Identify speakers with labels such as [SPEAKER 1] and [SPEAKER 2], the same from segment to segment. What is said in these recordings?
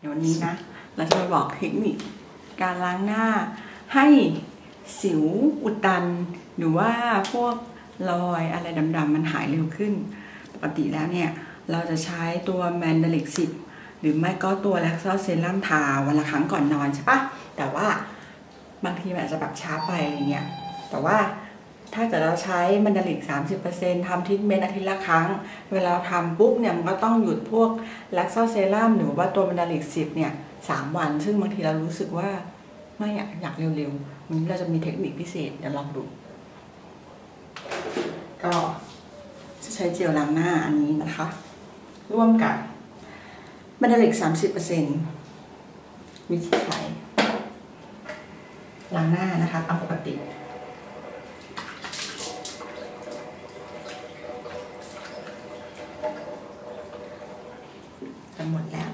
[SPEAKER 1] เดี๋ยววันนี้นะ เราจะมาบอกเทคนิคการล้างหน้า ให้สิวอุดตัน หรือว่าพวกรอยอะไรดำๆมันหายเร็วขึ้น ปกติแล้วเนี่ย เราจะใช้ตัวแมนดาลิกสิบหรือไม่ก็ตัวแล็กซ์เซรั่มทาวันละครั้งก่อนนอนใช่ปะแต่ว่าบางทีมันอาจจะแบบช้าไปอะไรเงี้ยแต่ว่า ถ้าเกิดเราใช้มันดาลิก 30%ทำทรีทเมนต์อาทิตย์ละครั้ง เวลาเราทำปุ๊บเนี่ยมันก็ต้องหยุดพวกล็กซ์เซรั่มหรือว่าตัวมันดาลิกสิบเนี่ยสามวัน ซึ่งบางทีเรารู้สึกว่าไม่อยากอยากเร็วๆวันนี้เราจะมีเทคนิคพิเศษเดี๋ยวลองดู ก็จะใช้เจลล้างหน้าอันนี้นะคะ ร่วมกับมันดาลิก 30%วิธีใช้ล้างหน้านะคะตามปกติ หมดแล้ว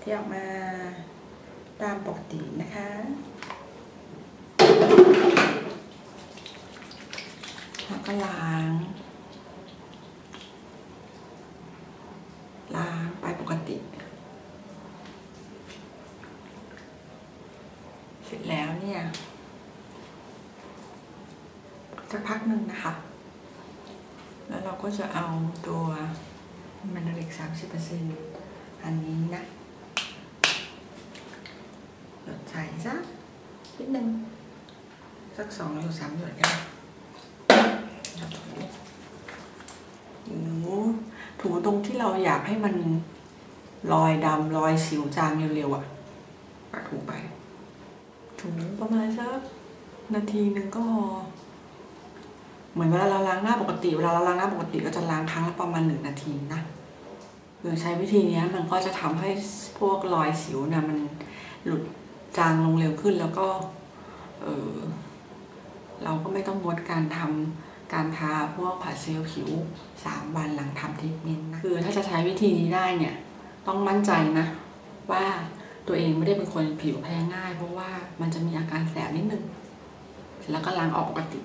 [SPEAKER 1] เที่ยวมาตามปกตินะคะแล้วก็ล้าง ล้างไปปกติ เสร็จแล้วเนี่ยสักพักหนึ่งนะคะ แล้วเราก็จะเอาตัว มันเล็กสามสิบเปอร์เซ็นต์อันนี้นะหยดใส่สักนิดนึงสักสองหรือสามหยดก็ได้แล้ถูถูตรงที่เราอยากให้มันรอยดำรอยสิวจางเร็วๆอะก็ถูไป ถูประมาณสักนาทีหนึ่งก็พอ เหมือนเวลาเราล้างหน้าปกติเวลาเราล้างหน้าปกติก็จะล้างครั้งละประมาณหนึ่งนาทีนะหรือใช้วิธีนี้มันก็จะทำให้พวกรอยสิวนะมันหลุดจางลงเร็วขึ้นแล้วก็เออเราก็ไม่ต้องงดการทำการทาพวกผัดเซลล์ผิวสามวันหลังทำทรีทเมนต์นะคือถ้าจะใช้วิธีนี้ได้เนี่ยต้องมั่นใจนะว่าตัวเองไม่ได้เป็นคนผิวแพ้ง่าย เพราะว่ามันจะมีอาการแสบนิดนึงแล้วก็ล้างออกปกติ